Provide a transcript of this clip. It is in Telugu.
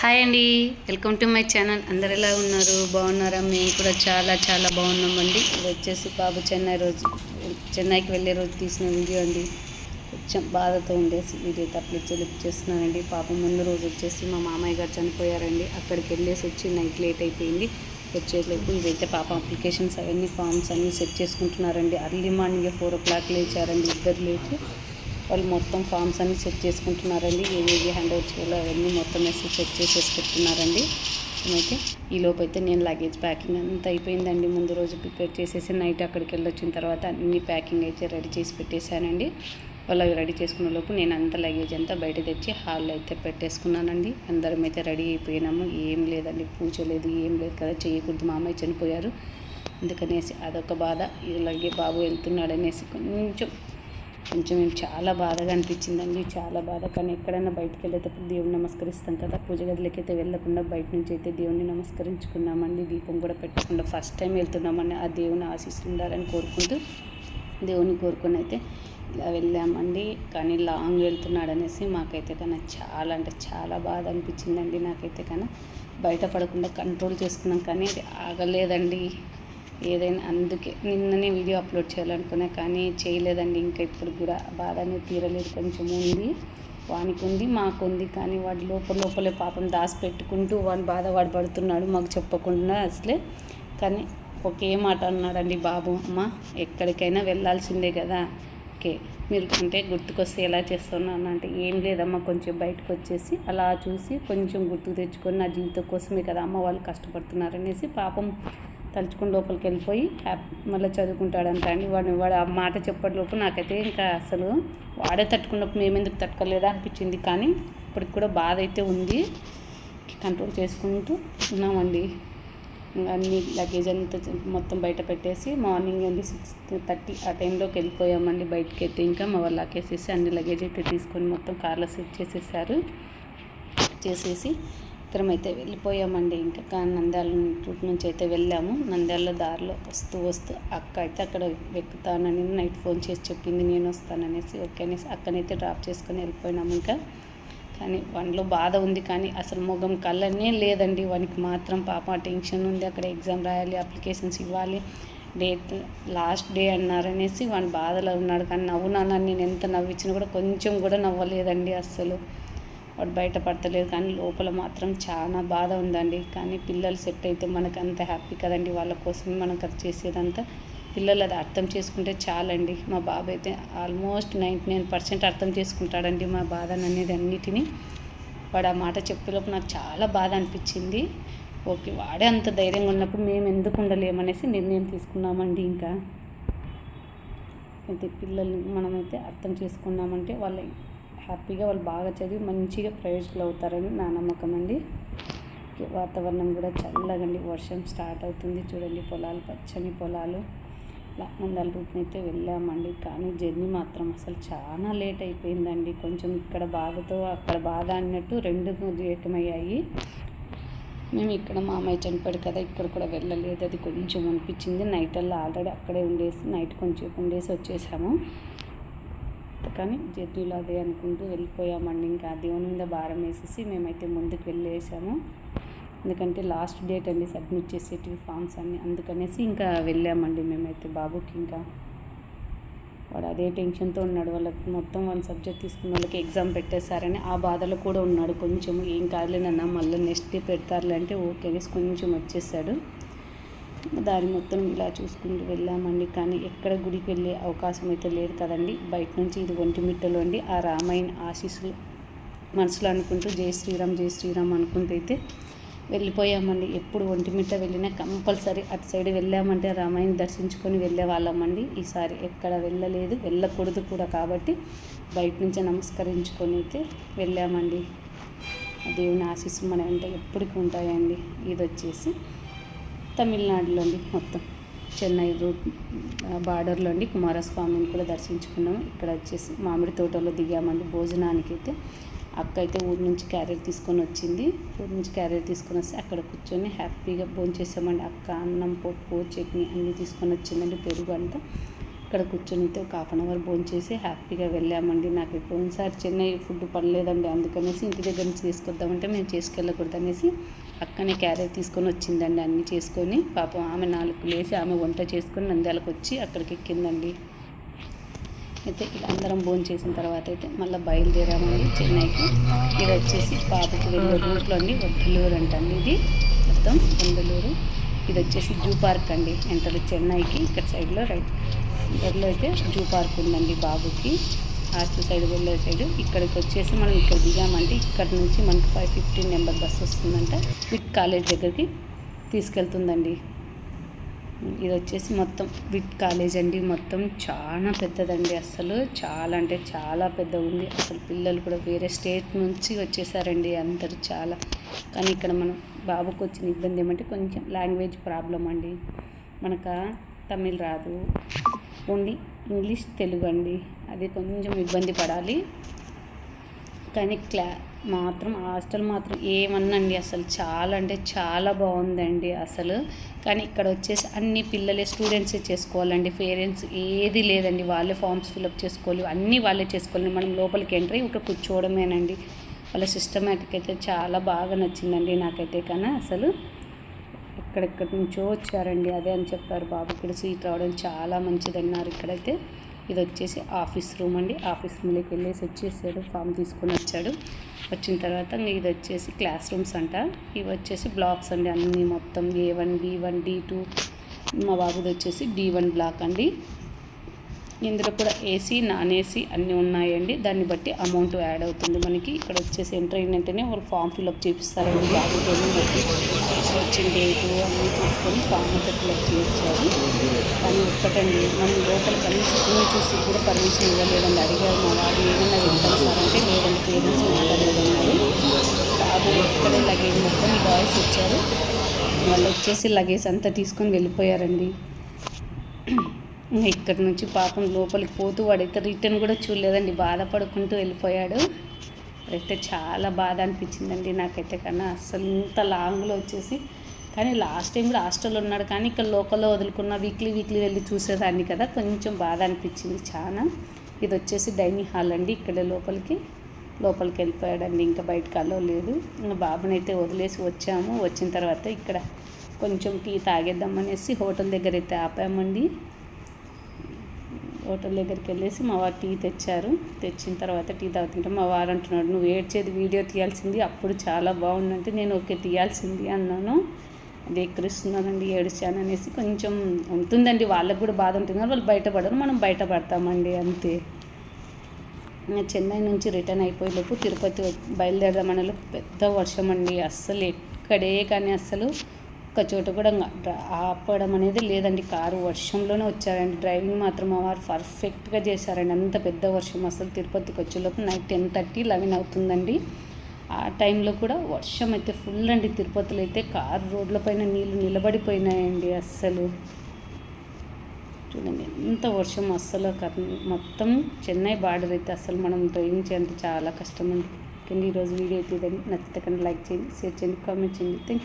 హాయ్ అండి. Welcome to my channel. అందరు ఎలా ఉన్నారు? బాగున్నారా? మేము కూడా చాలా చాలా బాగున్నామండి ఇది వచ్చేసి బాబు చెన్నై రోజు చెన్నైకి వెళ్ళే రోజు తీసిన వీడియో అండి. కొంచెం బాధతో ఉండేసి వీడియో తప్పులు చెల్లిపి చేస్తున్నానండి. పాపం ముందు రోజు వచ్చేసి మా మామయ్య గారు చనిపోయారండి. అక్కడికి వెళ్ళేసి వచ్చి నైట్ లేట్ అయిపోయింది. వచ్చేట్లేదు ఇదైతే పాప అప్లికేషన్స్ అవన్నీ ఫామ్స్ అన్నీ సెట్ చేసుకుంటున్నారండి. Early morning four o'clock లేచారండి. ఇద్దరు లేచి వాళ్ళు మొత్తం ఫామ్స్ అన్ని సెట్ చేసుకుంటున్నారండి. ఏవేవి హ్యాండ్ ఓవర్ చేయాలో అవన్నీ మొత్తం వేసి సెట్ చేసేసి పెట్టుకున్నారండి. అయితే ఈ లోపు అయితే నేను లగేజ్ ప్యాకింగ్ అంతా అయిపోయిందండి. ముందు రోజు ప్రిపేర్ చేసేసి నైట్ అక్కడికి వెళ్ళొచ్చిన తర్వాత అన్ని ప్యాకింగ్ అయితే రెడీ చేసి పెట్టేశానండి. వాళ్ళు అవి రెడీ చేసుకున్న లోపు నేను అంత లగేజ్ అంతా బయట తెచ్చి హాల్లో అయితే పెట్టేసుకున్నానండి. అందరం అయితే రెడీ అయిపోయినాము. ఏం లేదండి. పూజ లేదు ఏం లేదు కదా. చేయకూడదు. మా అమ్మాయి చనిపోయారు. అందుకనేసి అదొక బాధ. ఇలాగే బాబు వెళ్తున్నాడనేసి కొంచెం కొంచెం మేము చాలా బాధగా అనిపించిందండి చాలా బాధ. కానీ ఎక్కడైనా బయటకు వెళ్ళేటప్పుడు దేవుని నమస్కరిస్తాం కదా పూజ గదిలోకి అయితే వెళ్ళకుండా బయట నుంచి అయితే దేవుని నమస్కరించుకున్నామండి. దీపం కూడా పెట్టకుండా ఫస్ట్ టైం వెళ్తున్నామని ఆ దేవుని ఆశీస్సులు ఉండాలని కోరుకుంటూ దేవుని కోరుకొని అయితే ఇలా వెళ్ళామండి. కానీ లాంగ్ వెళ్తున్నాడు అనేసి మాకైతే కన్నా చాలా అంటే చాలా బాధ అనిపించిందండి నాకైతే కన్నా బయట పడకుండా కంట్రోల్ చేసుకున్నాం కానీ అది ఆగలేదండి. ఏదైనా అందుకే నిన్ననే వీడియో అప్లోడ్ చేయాలనుకున్నా కానీ చేయలేదండి. ఇంకా ఇప్పుడు కూడా బాధ అనేది తీరలేదు. కొంచెం ఉంది వానికి ఉంది మాకు ఉంది. కానీ వాడి లోపల లోపలే పాపం దాసి పెట్టుకుంటూ బాధ వాడు పడుతున్నాడు. మాకు చెప్పకుండా అసలే. కానీ ఒకే మాట అన్నాడండి బాబు అమ్మ ఎక్కడికైనా వెళ్ళాల్సిందే కదా. ఓకే మీరు అంటే గుర్తుకొస్తే ఎలా చేస్తున్నాను అంటే ఏం లేదమ్మా కొంచెం బయటకు వచ్చేసి అలా చూసి కొంచెం గుర్తు తెచ్చుకొని నా జీవితం కోసమే కదా అమ్మ వాళ్ళు కష్టపడుతున్నారనేసి పాపం తలుచుకుని లోపలికి వెళ్ళిపోయి హ్యాపీ మళ్ళీ చదువుకుంటాడంట అండి. వాడు వాడు ఆ మాట చెప్పేలోపు నాకైతే ఇంకా అసలు వాడే తట్టుకున్నప్పుడు మేము ఎందుకు తట్టుకోలేదా అనిపించింది. కానీ ఇప్పటికి కూడా బాధ అయితే ఉంది. కంట్రోల్ చేసుకుంటూ ఉన్నామండి. ఇంకా అన్ని లగేజ్ అంతా మొత్తం బయట పెట్టేసి మార్నింగ్ అండి సిక్స్ థర్టీ ఆ టైంలోకి వెళ్ళిపోయామండి బయటకి అయితే. ఇంకా మా వాళ్ళు లాకేసేసి అన్ని లగేజ్ అయితే తీసుకొని మొత్తం కార్లో సెట్ చేసేసారు. చేసేసి ఇద్దరం అయితే వెళ్ళిపోయామండి. ఇంకా నంద్యాల రూట్ నుంచి అయితే వెళ్ళాము. నంద్యాల దారిలో వస్తూ వస్తూ అక్క అయితే అక్కడ వెక్కుతానని నైట్ ఫోన్ చేసి చెప్పింది. నేను వస్తాననేసి ఓకే అనేసి అక్కనైతే డ్రాప్ చేసుకొని వెళ్ళిపోయినాము ఇంకా. కానీ వన్లో బాధ ఉంది. కానీ అసలు మొగం కళ్ళనే లేదండి. వానికి మాత్రం పాప టెన్షన్ ఉంది. అక్కడ ఎగ్జామ్ రాయాలి అప్లికేషన్స్ ఇవ్వాలి డేట్ లాస్ట్ డే అన్నారనేసి వాని బాధలో ఉన్నాడు. కానీ నవ్వునాను నేను ఎంత నవ్వించినా కూడా కొంచెం కూడా నవ్వలేదండి అస్సలు. వాడు బయట పడతలేదు కానీ లోపల మాత్రం చాలా బాధ ఉందండి. కానీ పిల్లలు సెట్ అయితే మనకు అంత హ్యాపీ కదండి. వాళ్ళ కోసమే మనం అది చేసేదంతా పిల్లలు అది అర్థం చేసుకుంటే చాలండి. మా బాబు అయితే ఆల్మోస్ట్ నైంటీ నైన్ పర్సెంట్ అర్థం చేసుకుంటాడండి మా బాధ అనేది అన్నిటినీ. వాడు ఆ మాట చెప్పేలోపు నాకు చాలా బాధ అనిపించింది. ఓకే వాడే అంత ధైర్యంగా ఉన్నప్పుడు మేము ఎందుకు ఉండలేమనేసి నిర్ణయం తీసుకున్నామండి ఇంకా. అయితే పిల్లల్ని మనమైతే అర్థం చేసుకున్నామంటే వాళ్ళ హ్యాపీగా వాళ్ళు బాగా చదివి మంచిగా ప్రయోజకులు అవుతారని నా నమ్మకం అండి. వాతావరణం కూడా చల్లగండి. వర్షం స్టార్ట్ అవుతుంది చూడండి. పొలాలు పచ్చని పొలాలు. నందాల రూట్ని అయితే వెళ్ళామండి. కానీ జర్నీ మాత్రం అసలు చాలా లేట్ అయిపోయిందండి. కొంచెం ఇక్కడ బాధతో అక్కడ బాధ అన్నట్టు రెండు ఏకమయ్యాయి మేము ఇక్కడ మామయ్య చనిపోయాడు కదా ఇక్కడ కూడా వెళ్ళలేదు. అది కొంచెం అనిపించింది. నైట్ అలా ఆల్రెడీ అక్కడే ఉండేసి నైట్ కొంచెం ఉండేసి వచ్చేసాము. కానీ జర్నీలో అదే అనుకుంటూ వెళ్ళిపోయామండి. ఇంకా దేవుని మీద భారం వేసేసి మేమైతే ముందుకు వెళ్ళేసాము. ఎందుకంటే లాస్ట్ డేట్ అండి సబ్మిట్ చేసేటివి ఫామ్స్ అన్ని. అందుకనేసి ఇంకా వెళ్ళామండి మేమైతే బాబుకి ఇంకా. వాడు అదే టెన్షన్తో ఉన్నాడు. వాళ్ళకి మొత్తం వన్ సబ్జెక్ట్ తీసుకున్న వాళ్ళకి ఎగ్జామ్ పెట్టేశారని ఆ బాధలో కూడా ఉన్నాడు. కొంచెం ఏం కాదులేనన్నా మళ్ళీ నెక్స్ట్ డే పెడతారులే అంటే ఓకే అనేసి కొంచెం వచ్చేసాడు. దారి మొత్తం ఇలా చూసుకుంటూ వెళ్ళామండి. కానీ ఎక్కడ గుడికి వెళ్ళే అవకాశం అయితే లేదు కదండి. బయట నుంచి ఇది ఒంటిమిట్టలో అండి. ఆ రామాయణ ఆశీస్సులు మనసులో అనుకుంటూ జై శ్రీరామ్ జై శ్రీరామ్ అనుకుంటూ అయితే వెళ్ళిపోయామండి. ఎప్పుడు ఒంటిమిట్ట వెళ్ళినా కంపల్సరీ అటు సైడ్ వెళ్ళామంటే రామాయణ దర్శించుకొని వెళ్ళే వాళ్ళమండి. ఈసారి ఎక్కడ వెళ్ళలేదు వెళ్ళకూడదు కూడా కాబట్టి బయట నుంచి నమస్కరించుకొని అయితే వెళ్ళామండి. దేవుని ఆశీస్సు మన వెంట ఎప్పటికీ ఉంటాయండి. ఇది వచ్చేసి తమిళనాడులో అండి మొత్తం చెన్నై రూట్ బార్డర్లో అండి కుమారస్వామిని కూడా దర్శించుకున్నాము ఇక్కడ వచ్చేసి మామిడి తోటలో దిగామండి భోజనానికి అయితే అక్క అయితే ఊరి నుంచి క్యారెట్ తీసుకొని వచ్చింది. ఊరి నుంచి క్యారెట్ తీసుకొని వస్తే అక్కడ కూర్చొని హ్యాపీగా భోంచేసామండి అక్క అన్నం పప్పు చట్నీ అన్నీ తీసుకొని వచ్చిందండి పెరుగు అంతా. ఇక్కడ కూర్చొని అయితే ఒక హాఫ్ అన్ అవర్ భోంచేసి హ్యాపీగా వెళ్ళామండి. నాకు పోయినసారి చెన్నై ఫుడ్ పడలేదండి. అందుకనేసి ఇంటి దగ్గర నుంచి తీసుకొద్దామంటే మేము చేసుకెళ్ళకూడదు అనేసి అక్కనే క్యారేజ్ తీసుకొని వచ్చిందండి అన్నీ చేసుకొని. పాపం ఆమె నాలుగు లేచి ఆమె వంట చేసుకొని నంద్యాలకు వచ్చి అక్కడికి ఎక్కిందండి. అయితే ఇలా అందరం భోజనం చేసిన తర్వాత అయితే మళ్ళీ బయలుదేరామండి చెన్నైకి. ఇది వచ్చేసి పాపకు వెళ్ళే రూట్లో అండి వద్దలూరు అంటండి ఇది. మొత్తం వందలూరు ఇది వచ్చేసి జూ పార్క్ అండి ఎంటర్ చెన్నైకి. ఇక్కడ సైడ్లో రైట్ సెంటర్లో అయితే జూ పార్క్ ఉందండి బాబుకి. హాస్టల్ సైడ్ వెళ్ళే సైడ్. ఇక్కడికి వచ్చేసి మనం ఇక్కడ దిగామంటే ఇక్కడ నుంచి మనకి ఫైవ్ ఫిఫ్టీన్ నెంబర్ బస్ వస్తుందంట. విట్ కాలేజ్ దగ్గరికి తీసుకెళ్తుందండి. ఇది వచ్చేసి మొత్తం విట్ కాలేజ్ అండి. మొత్తం చాలా పెద్దదండి అసలు. చాలా అంటే చాలా పెద్దగా ఉంది అసలు పిల్లలు కూడా వేరే స్టేట్ నుంచి వచ్చేసారండి అందరూ చాలా. కానీ ఇక్కడ మనం బాబుకు వచ్చిన ఇబ్బంది ఏమంటే కొంచెం లాంగ్వేజ్ ప్రాబ్లం అండి. మనకు తమిళ్ రాదు. ఓన్లీ ఇంగ్లీష్ తెలుగు అండి అది కొంచెం ఇబ్బంది పడాలి. కానీ క్లా మాత్రం హాస్టల్ మాత్రం ఏమన్నండి అసలు. చాలా అంటే చాలా బాగుందండి అసలు. కానీ ఇక్కడ వచ్చేసి అన్ని పిల్లలే స్టూడెంట్సే చేసుకోవాలండి. పేరెంట్స్ ఏది లేదండి. వాళ్ళే ఫామ్స్ ఫిలప్ చేసుకోవాలి. అన్నీ వాళ్ళే చేసుకోవాలి. మనం లోపలికి ఎంట్రీ ఇక్కడ కూర్చోవడమేనండి. వాళ్ళ సిస్టమేటిక్ అయితే చాలా బాగా నచ్చిందండి నాకైతే కానీ అసలు. ఎక్కడెక్కడి నుంచో వచ్చారండి అదే అని చెప్పారు బాబు. ఇక్కడ సీట్ రావడం చాలా మంచిదన్నారు ఇక్కడైతే. ఇది వచ్చేసి ఆఫీస్ రూమ్ అండి. ఆఫీస్ రూమ్లోకి వెళ్ళేసి వచ్చేసాడు ఫామ్ తీసుకొని వచ్చాడు. వచ్చిన తర్వాత ఇది వచ్చేసి క్లాస్ రూమ్స్ అంట. ఇవి వచ్చేసి బ్లాక్స్ అండి. అన్నీ మొత్తం A one B one D two. మా బాబుది వచ్చేసి డి వన్ బ్లాక్ అండి. ఇందులో కూడా ఏసీ నాన్ ఏసీ అన్నీ ఉన్నాయండి. దాన్ని బట్టి అమౌంట్ యాడ్ అవుతుంది. మనకి ఇక్కడ వచ్చేసి ఎంటర్ అయిన వాళ్ళు ఒక ఫామ్ ఫిల్అప్ చేపిస్తారండి బాబుతో బట్టి వచ్చిన డేటు అన్నీ తీసుకొని ఫామ్ అంతా ఫిల్అప్ చేయించారు కానీ ఒక్కటండి. మనం లోపల కనీసం స్కూల్ చూసి కూడా పర్మిషన్ ఇవ్వలేదండి. అడిగారు మా వాడు ఏమన్నా వెళ్తాం సార్ అంటే లేదండి. పేరెంట్స్ మాట్లాడలేదన్నారు బాబు ఇక్కడే లగేజ్ మొత్తం బాయ్స్ వచ్చారు వాళ్ళు వచ్చేసి లగేజ్ అంతా తీసుకొని వెళ్ళిపోయారండి. ఇక్కడి నుంచి పాపం లోపలికి పోతూ వాడైతే రిటర్న్ కూడా చూడలేదండి. బాధపడుకుంటూ వెళ్ళిపోయాడు. అయితే చాలా బాధ అనిపించిందండి నాకైతే. కన్నా అసలు ఇంత లాంగ్లో వచ్చేసి కానీ లాస్ట్ టైం కూడా హాస్టల్లో ఉన్నాడు. కానీ ఇక్కడ లోకల్లో వదులుకున్న వీక్లీ వీక్లీ వెళ్ళి చూసేదాన్ని కదా. కొంచెం బాధ అనిపించింది చాలా. ఇది వచ్చేసి డైనింగ్ హాల్ అండి. ఇక్కడ లోపలికి లోపలికి వెళ్ళిపోయాడండి. ఇంకా బయటకు అలో లేదు. బాబునైతే బాబుని అయితే వదిలేసి వచ్చాము. వచ్చిన తర్వాత ఇక్కడ కొంచెం టీ తాగేద్దామనేసి హోటల్ దగ్గర అయితే ఆపామండి. హోటల్ దగ్గరికి వెళ్ళేసి మా వారు టీ తెచ్చారు. తెచ్చిన తర్వాత టీ తాగుతుంటే మా వారు అంటున్నాడు నువ్వు ఏడ్చేది వీడియో తీయాల్సింది అప్పుడు చాలా బాగుందంటే నేను ఓకే తీయాల్సింది అన్నాను. అది ఎక్కరిస్తున్నానండి ఏడుచాను అనేసి కొంచెం ఉంటుందండి వాళ్ళకి కూడా బాధ ఉంటుంది వాళ్ళు బయటపడరు మనం బయటపడతామండి అంతే. చెన్నై నుంచి రిటర్న్ అయిపోయేలోపు తిరుపతి బయలుదేరదామనే పెద్ద వర్షం అండి అస్సలు ఎక్కడే కానీ అస్సలు ఒక్క చోట కూడా ఆపడం అనేది లేదండి. కారు వర్షంలోనే వచ్చారండి. డ్రైవింగ్ మాత్రం వారు పర్ఫెక్ట్గా చేశారండి. అంత పెద్ద వర్షం. అసలు తిరుపతికి వచ్చేలోపు నైట్ టెన్ థర్టీ లెవెన్ అవుతుందండి. ఆ టైంలో కూడా వర్షం అయితే ఫుల్ అండి. తిరుపతిలో అయితే కారు రోడ్ల పైన నీళ్ళు నిలబడిపోయినాయండి అస్సలు. చూడండి ఎంత వర్షం అస్సలు. మొత్తం చెన్నై బార్డర్ అయితే అసలు మనం డ్రైవింగ్ చేయాలంటే చాలా కష్టం అండి ఈరోజు వీడియో అయితే ఇదండి. నచ్చితే కానీ లైక్ చేయండి షేర్ చేయండి కామెంట్ చేయండి. థ్యాంక్